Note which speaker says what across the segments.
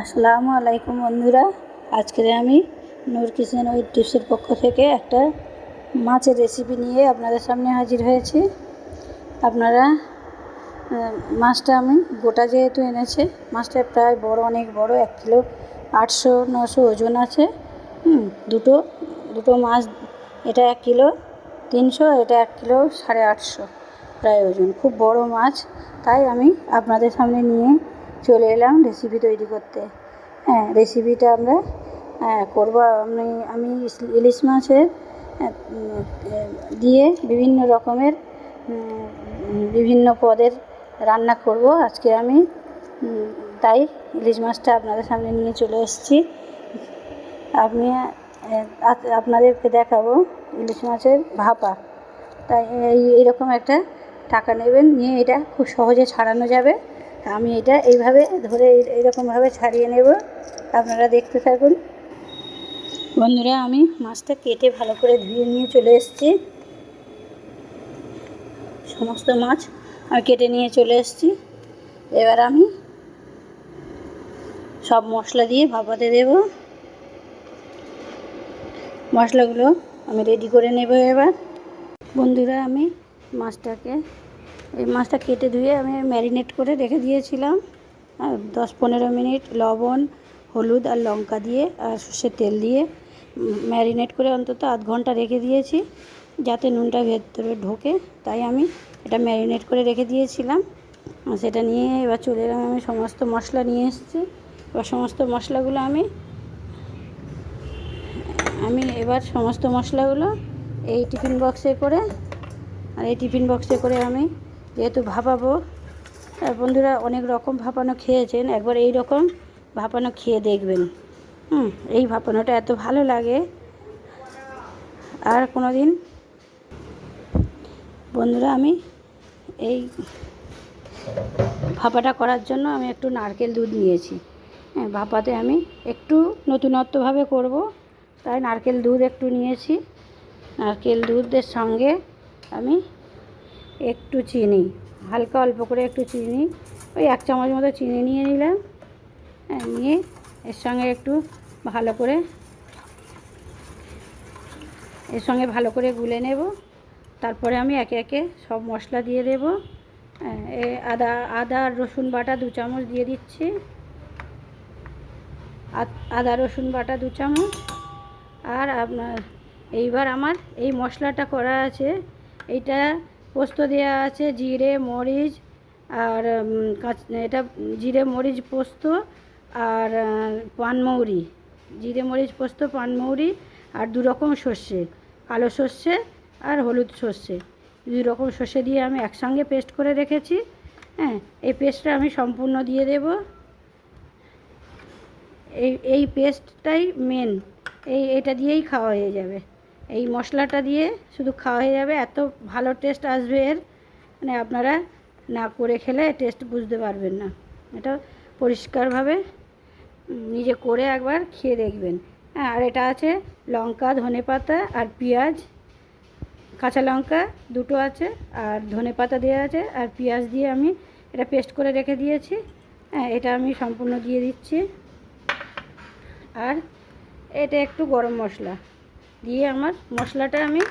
Speaker 1: আসসালামু আলাইকুম বন্ধুরা। আজকে আমি নূর কিচেন উইথ টিপসের পক্ষ থেকে একটা মাছের রেসিপি নিয়ে আপনাদের সামনে হাজির হয়েছি। আপনারা মাছটা আমি গোটা যেহেতু এনেছে মাছটা প্রায় বড় অনেক বড় এক কিলো আটশো নশো ওজন আছে। হুম, দুটো দুটো মাছ এটা এক কিলো তিনশো এটা এক কিলো সাড়ে আটশো প্রায় ওজন। খুব বড় মাছ তাই আমি আপনাদের সামনে নিয়ে চলে এলাম রেসিপি তৈরি করতে। হ্যাঁ রেসিপিটা আমরা হ্যাঁ করব। আমি আমি ইলিশ মাছের দিয়ে বিভিন্ন রকমের বিভিন্ন পদের রান্না করব। আজকে আমি তাই ইলিশ মাছটা আপনাদের সামনে নিয়ে চলে এসেছি। আমি আহ, আপ- আপনাদেরকে দেখাবো ইলিশ মাছের ভাপা। তাই এই এইরকম একটা টাকা নেবেন নিয়ে এটা খুব সহজে ছাড়ানো যাবে। আমি এটা এইভাবে ধরে এই- এইরকমভাবে ছাড়িয়ে নেব। আপনারা দেখতে থাকুন। বন্ধুরা, আমি মাছটা কেটে ভালো করে ধুয়ে নিয়ে চলে এসেছি। সমস্ত মাছ আমি কেটে নিয়ে চলে এসেছি। এবার আমি সব মশলা দিয়ে ভাপাতে দেব। মশলাগুলো আমি রেডি করে নেব এবার। বন্ধুরা, আমি মাছটাকে এই মাছটা কেটে ধুয়ে আমি ম্যারিনেট করে রেখে দিয়েছিলাম। দশ পনেরো মিনিট লবণ, হলুদ আর লঙ্কা দিয়ে আর সর্ষের তেল দিয়ে ম্যারিনেট করে অন্তত আধ ঘণ্টা রেখে দিয়েছি যাতে নুনটা ভেতরে ঢোকে। তাই আমি এটা ম্যারিনেট করে রেখে দিয়েছিলাম। সেটা নিয়ে এবার চলে এলাম আমি সমস্ত মশলা নিয়ে এসেছি। এবার সমস্ত মশলাগুলো আমি আমি এবার সমস্ত মশলাগুলো এই টিফিন বক্সে করে আর এই টিফিন বক্সে করে আমি যেহেতু ভাপাবো বন্ধুরা অনেক রকম ভাপানো খেয়েছেন, একবার এই রকম ভাপানো খেয়ে দেখবেন। হুম, এই ভাপানোটা এত ভালো লাগে। আর কোনো দিন বন্ধুরা আমি এই ভাপাটা করার জন্য আমি একটু নারকেল দুধ নিয়েছি। হ্যাঁ ভাপাতে আমি একটু নতুনত্বভাবে করব, তাই নারকেল দুধ একটু নিয়েছি। নারকেল দুধের সঙ্গে আমি একটু চিনি হালকা অল্প করে একটু চিনি ওই এক চামচ মতো চিনি নিয়ে নিলাম। হ্যাঁ, নিয়ে এর সঙ্গে একটু ভালো করে এর সঙ্গে ভালো করে গুলে নেব। তারপরে আমি একে একে সব মশলা দিয়ে দেব। হ্যাঁ, এ আদা আদা রসুন বাটা দু চামচ দিয়ে দিচ্ছি। আদা রসুন বাটা দু চামচ। আর আপনার এইবার আমার এই মশলাটা করা আছে। এইটা পোস্ত দেওয়া আছে, জিরে, মরিচ আর এটা জিরে, মরিচ, পোস্ত আর পানমৌরি জিরে, মরিচ, পোস্ত পানমৌরি আর দু রকম সর্ষে, কালো সর্ষে আর হলুদ সর্ষে। দুই রকম সর্ষে দিয়ে আমি একসঙ্গে পেস্ট করে রেখেছি। হ্যাঁ এই পেস্টটা আমি সম্পূর্ণ দিয়ে দেবো। এই এই পেস্টটাই মেন এই, এটা দিয়েই খাওয়া হয়ে যাবে। এই মশলাটা দিয়ে শুধু খাওয়া হয়ে যাবে, এত ভালো টেস্ট আসবে এর মানে আপনারা না করে খেলে টেস্ট বুঝতে পারবেন না। এটা পরিষ্কারভাবে নিজে করে একবার খেয়ে দেখবেন। হ্যাঁ আর এটা আছে লঙ্কা ধনেপাতা আর পেঁয়াজ, কাঁচা লঙ্কা দুটো আছে আর ধনেপাতা দেওয়া আছে আর পেঁয়াজ দিয়ে আমি এটা পেস্ট করে রেখে দিয়েছি। হ্যাঁ এটা আমি সম্পূর্ণ দিয়ে দিচ্ছি। আর এটা একটু গরম মশলা। দিয়ে আমার মশলাটা আমি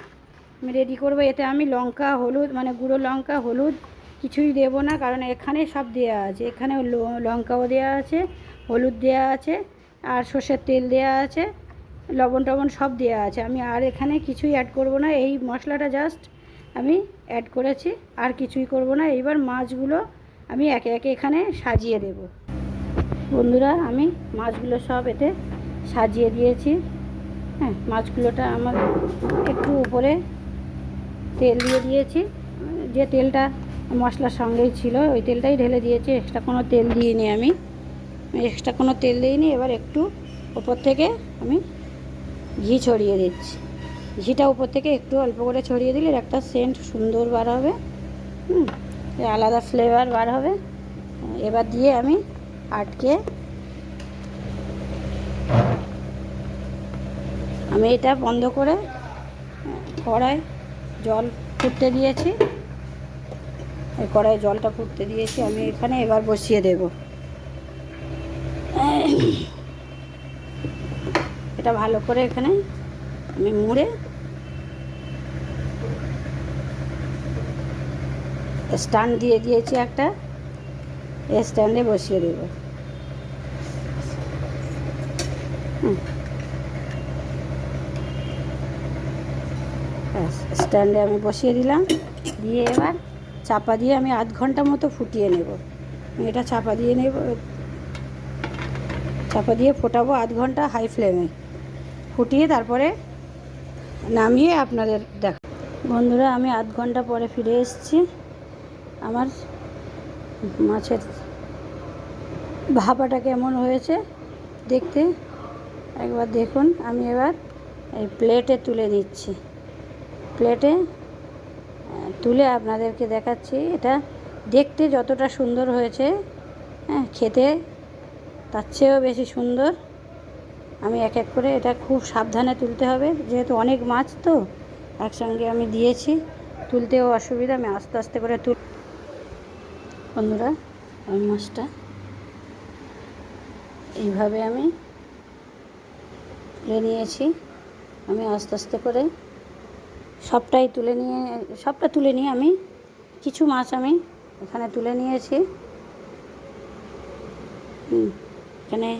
Speaker 1: রেডি করব। এতে আমি লঙ্কা, হলুদ মানে গুঁড়ো লঙ্কা, হলুদ কিছুই দেব না, কারণ এখানে সব দেওয়া আছে। এখানে লঙ্কাও দেওয়া আছে, হলুদ দেওয়া আছে, আর সর্ষের তেল দেওয়া আছে, লবণ টবণ সব দেওয়া আছে। আমি আর এখানে কিছুই অ্যাড করব না। এই মশলাটা জাস্ট আমি অ্যাড করেছি, আর কিছুই করব না। এইবার মাছগুলো আমি একে একে এখানে সাজিয়ে দেবো। বন্ধুরা, আমি মাছগুলো সব এতে সাজিয়ে দিয়েছি। হ্যাঁ মাছগুলোটা আমার একটু উপরে তেল দিয়ে দিয়েছি। যে তেলটা মশলার সঙ্গেই ছিল, ওই তেলটাই ঢেলে দিয়েছি। এক্সট্রা কোনো তেল দিইনি আমি। এক্সট্রা কোনো তেল দিইনি। এবার একটু ওপর থেকে আমি ঘি ছড়িয়ে দিচ্ছি। ঘিটা উপর থেকে একটু অল্প করে ছড়িয়ে দিলে একটা সেন্ট সুন্দর বার হবে। হুম আলাদা ফ্লেভার বার হবে। এবার দিয়ে আমি আটকে আমি এটা বন্ধ করে কড়াই জল ফুটতে দিয়েছি। এই কড়াই জলটা ফুটতে দিয়েছি, আমি এখানে এবার বসিয়ে দেব। এটা ভালো করে এখানে আমি মুড়ে স্ট্যান্ড দিয়ে দিয়েছি একটা স্ট্যান্ডে বসিয়ে দেব। স্ট্যান্ডে আমি বসিয়ে দিলাম। দিয়ে এবার চাপা দিয়ে আমি আধ ঘণ্টা মতো ফুটিয়ে নেব। এটা চাপা দিয়ে নেব, চাপা দিয়ে ফোটাবো আধ ঘণ্টা হাই ফ্লেমে। ফুটিয়ে তারপরে নামিয়ে আপনাদের দেখ। বন্ধুরা, আমি আধ ঘণ্টা পরে ফিরে এসেছি। আমার মাছের ভাপাটা কেমন হয়েছে দেখতে একবার দেখুন। আমি এবার এই প্লেটে তুলে নিচ্ছি। প্লেটে তুলে আপনাদেরকে দেখাচ্ছি। এটা দেখতে যতটা সুন্দর হয়েছে হ্যাঁ খেতে তার চেয়েও বেশি সুন্দর। আমি এক এক করে এটা খুব সাবধানে তুলতে হবে। যেহেতু অনেক মাছ তো, একসঙ্গে আমি দিয়েছি। তুলতেও অসুবিধা, আমি আস্তে আস্তে করে তুল বন্ধুরা, ওই মাছটা এইভাবে আমি তুলে নিয়েছি। আমি আস্তে আস্তে করে সবটাই তুলে নিয়ে, সবটা তুলে নিয়ে আমি, কিছু মাছ আমি এখানে তুলে নিয়েছি। এখানে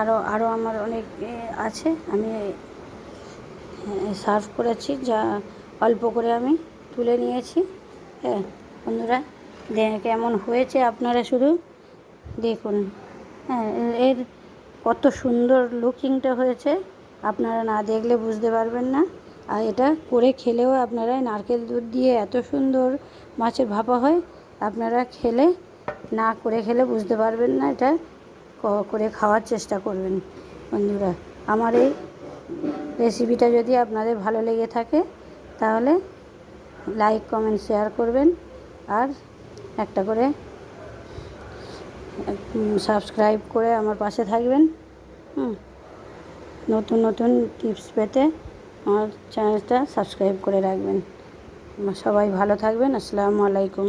Speaker 1: আরও আরও আমার অনেক আছে, আমি সার্ভ করেছি, যা অল্প করে আমি তুলে নিয়েছি। হ্যাঁ বন্ধুরা কেমন হয়েছে আপনারা শুধু দেখুন। হ্যাঁ এর কত সুন্দর লুকিংটা হয়েছে, আপনারা না দেখলে বুঝতে পারবেন না। আর এটা করে খেলেও আপনারা নারকেল দুধ দিয়ে এত সুন্দর মাছের ভাপা হয়, আপনারা খেলে না করে খেলে বুঝতে পারবেন না, এটা করে খাওয়ার চেষ্টা করবেন বন্ধুরা। আমার এই রেসিপিটা যদি আপনাদের ভালো লেগে থাকে, তাহলে লাইক কমেন্ট শেয়ার করবেন আর একটা করে সাবস্ক্রাইব করে আমার পাশে থাকবেন। হুম, নতুন নতুন টিপস পেতে আমার চ্যানেলটা সাবস্ক্রাইব করে রাখবেন। সবাই ভালো থাকবেন। আসসালামু আলাইকুম।